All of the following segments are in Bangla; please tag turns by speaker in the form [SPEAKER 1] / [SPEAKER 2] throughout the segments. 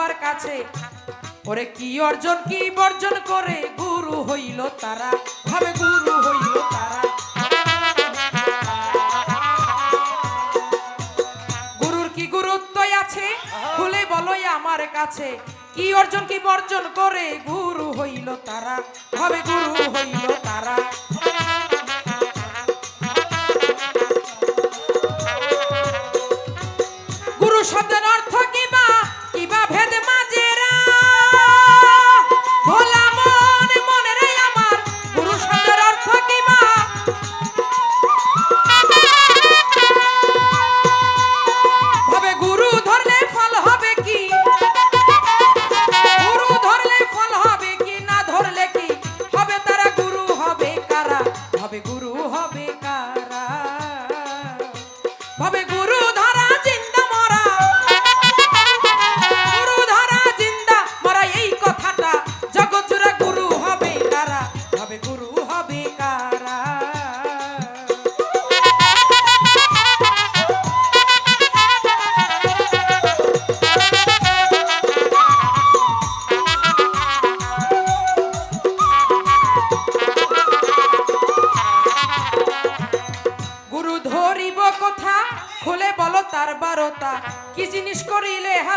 [SPEAKER 1] সবার কাছে। ওরে কি অর্জন, কি বর্জন করে? গুরু হইল তারা। ভাবে গুরু হইল তারা। গুরুর কি গুরুত্ব আছে? খুলে বলো আমার কাছে। কি অর্জন, কি বর্জন করে? গুরু হইল তারা। ভাবে গুরু হইল তারা।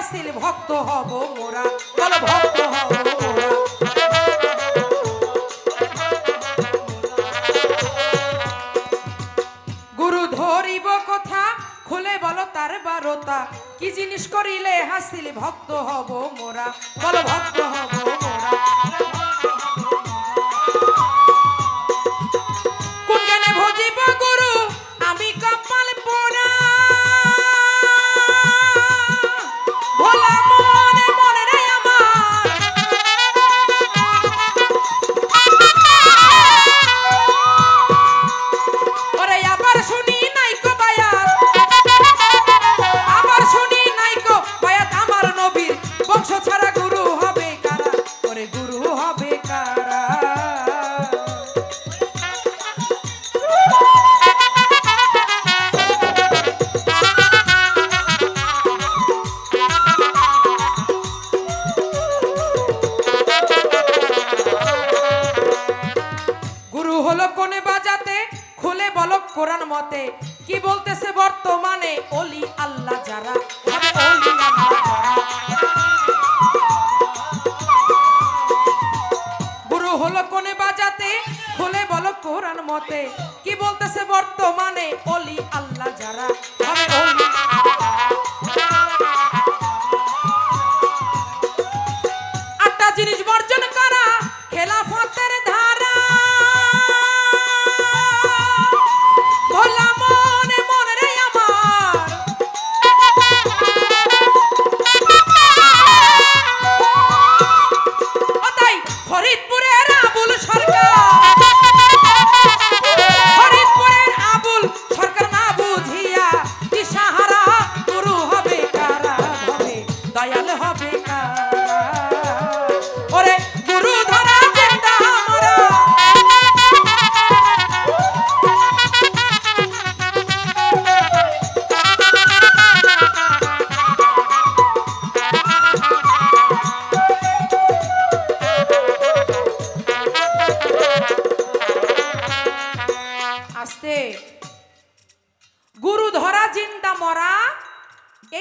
[SPEAKER 1] হাসিল ভক্ত হব মোরা বলো ভক্ত হব গুরু ধরিব কথা, খুলে বলো তার বারতা। কি জিনিস করিলে হাসিল, ভক্ত হব মোরা বলো ভক্ত হব মোরা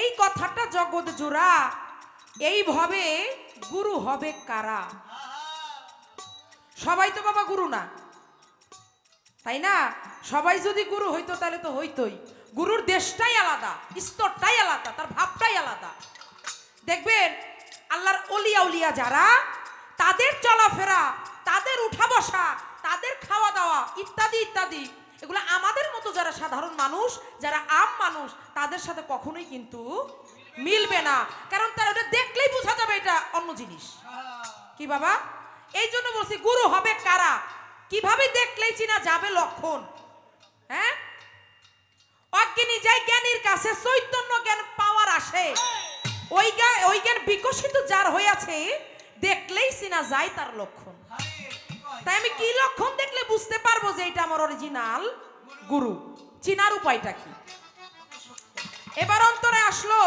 [SPEAKER 1] এই কথাটা জগৎ জোড়া। এইভাবে গুরু হবে কারা? সবাই তো বাবা গুরু না। তাই না? সবাই যদি গুরু হইতো তাহলে তো হইতোই। গুরুর দেশটাই আলাদা, স্তরটাই আলাদা, তার ভাবটাই আলাদা। দেখবেন, আল্লাহর অলিয়া উলিয়া যারা, তাদের চলাফেরা, তাদের উঠা বসা, তাদের খাওয়া দাওয়া, ইত্যাদি ইত্যাদি। এগুলো আমাদের মতো যারা সাধারণ মানুষ যারা আম মানুষ তাদের সাথে কখনোই কিন্তু মিলবে না। কারণ তারা ওটা দেখলেই বোঝা যাবে এটা অন্য জিনিস। কি বাবা? এই জন্য বলছি গুরু হবে কারা? কীভাবে দেখলেই চিনা যাবে লক্ষণ? হ্যাঁ? অজ্ঞানী যায় জ্ঞানীর কাছে চৈতন্য জ্ঞান পাওয়ার আসে। ওই জ্ঞান ওই জ্ঞান বিকশিত যার হয়ে আছে দেখলেই চিনা যায় তার লক্ষণ। তাই আমি কি লক্ষণ দেখলে বুঝতে পারব যে এটা আমার অরিজিনাল গুরু। চিনার উপায়টা কি? এবার অন্তরে আসলো,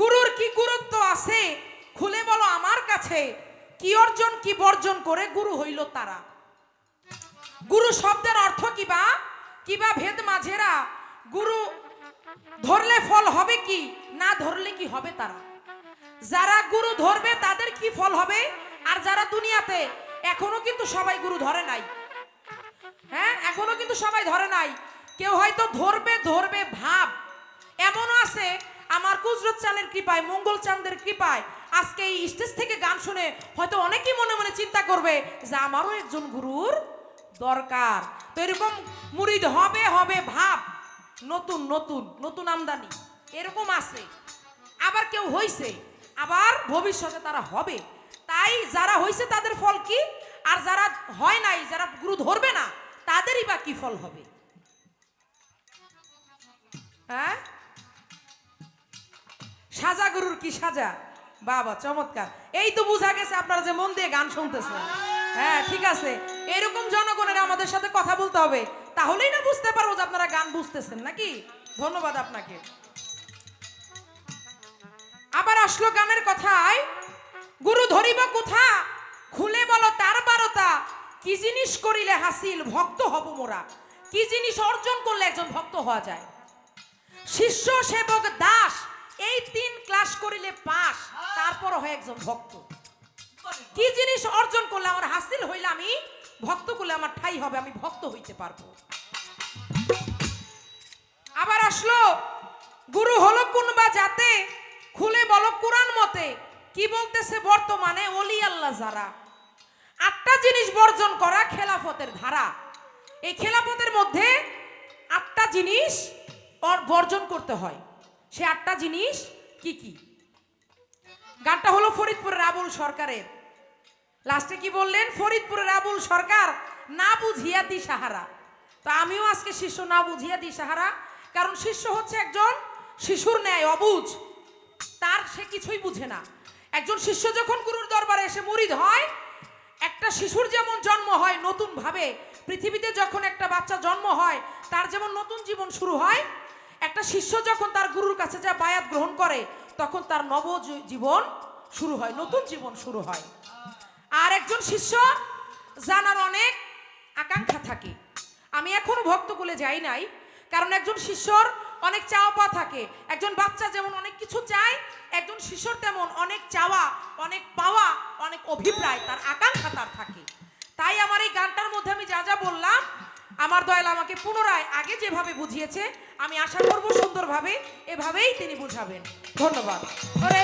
[SPEAKER 1] গুরুর কি গুরুত্ব আছে? খুলে বলো আমার কাছে, কি অর্জন, কি বর্জন করে গুরু হইল তারা? গুরু শব্দের অর্থ কিবা কিবা ভেদ মাঝেরা? গুরু ধরলে ফল হবে কি? না ধরলে কি হবে তারা? যারা গুরু ধরবে তাদের কি ফল হবে? আর যারা দুনিয়াতে, এখনও কিন্তু সবাই গুরু ধরে নাই। হ্যাঁ এখনও কিন্তু সবাই ধরে নাই। কেউ হয়তো ধরবে ধরবে, ভাব। এমনও আছে, আমার কুজরত চাঁদের কৃপায়, মঙ্গল চাঁদের কৃপায়, আজকে এই স্টেজ থেকে গান শুনে হয়তো অনেকেই মনে মনে চিন্তা করবে যে আমারও একজন গুরুর দরকার। তো এরকম মুরিদ হবে হবে ভাব। নতুন নতুন নতুন আমদানি। এরকম আছে। আবার কেউ হইছে, আবার ভবিষ্যতে তারা হবে। তাই যারা হইছে তাদের ফল কি? আর যারা হয় নাই, যারা গুরু ধরবে না তাদেরই বা কি ফল হবে? হ্যাঁ? সাজা গুরুর কি সাজা? বাবা, চমৎকার। এই তো বোঝা গেছে আপনারা যে মন দিয়ে গান শুনতেছেন। হ্যাঁ ঠিক আছে। এরকম জনগণের আমাদের সাথে কথা বলতে হবে। তাহলেই না বুঝতে পারব যে আপনারা গান বুঝতেছেন, নাকি? ধন্যবাদ আপনাকে। আবার আসলো গানের কথায়, গুরু ধরিব কোথা? খুলে কি জিনিস করিলে হাসিল? ভক্ত হব মোরা। কি জিনিস অর্জন করলে একজন ভক্ত হওয়া যায়? শিষ্য, সেবক, দাস, এই তিন ক্লাস করিলে পাস তারপর হয় একজন ভক্ত। কি জিনিস অর্জন করলে আমার হাসিল হইলে আমি ভক্ত করলে আমার ঠাই হবে, আমি ভক্ত হইতে পারব। আবার আসলো, গুরু হলো কোনবা যাতে খুলে বলো কোরআন মতে, কি বলতেছে বর্তমানে? অলি আল্লাহ যারা। আটটা জিনিস বর্জন করা খেলাফতের ধারা। এই খেলাফতের মধ্যে আটটা জিনিস বর্জন করতে হয়। সে আটটা জিনিস কি কি? গানটা হলো ফরিদপুরের আবুল সরকারের। লাস্টে কি বললেন? ফরিদপুরের আবুল সরকার না বুঝিয়া দি সাহারা তো আমিও আজকে শিষ্য না বুঝিয়া দি সাহারা কারণ শিষ্য হচ্ছে একজন শিশুর ন্যায় অবুঝ তার সে কিছুই বুঝে না। একজন শিষ্য যখন গুরুর দরবারে এসে মুরিদ হয় একটা শিশুর যেমন জন্ম হয় নতুন ভাবে পৃথিবীতে যখন একটা বাচ্চা জন্ম হয়, তার যেমন নতুন জীবন শুরু হয়, একটা শিষ্য যখন তার গুরুর কাছে যা বায়াত গ্রহণ করে, তখন তার নব জীবন শুরু হয়, নতুন জীবন শুরু হয়। আর একজন শিষ্য জানার অনেক আকাঙ্ক্ষা থাকে। আমি এখনও ভক্তকুলে যাই নাই, কারণ একজন শিষ্যর অনেক চাওয়া পাওয়া থাকে। একজন বাচ্চা যেমন অনেক কিছু চায়, একজন শিষ্যর তেমন অনেক চাওয়া, অনেক পাওয়া অনেক অভিপ্রায়, তার আকাঙ্ক্ষা তার থাকে। তাই আমার এই গানটার মধ্যে আমি যা যা বললাম, আমার দয়াল আমাকে পুনরায় আগে যেভাবে বুঝিয়েছে, আমি আশা করব সুন্দরভাবে এভাবেই তিনি বুঝাবেন। ধন্যবাদ। ওরে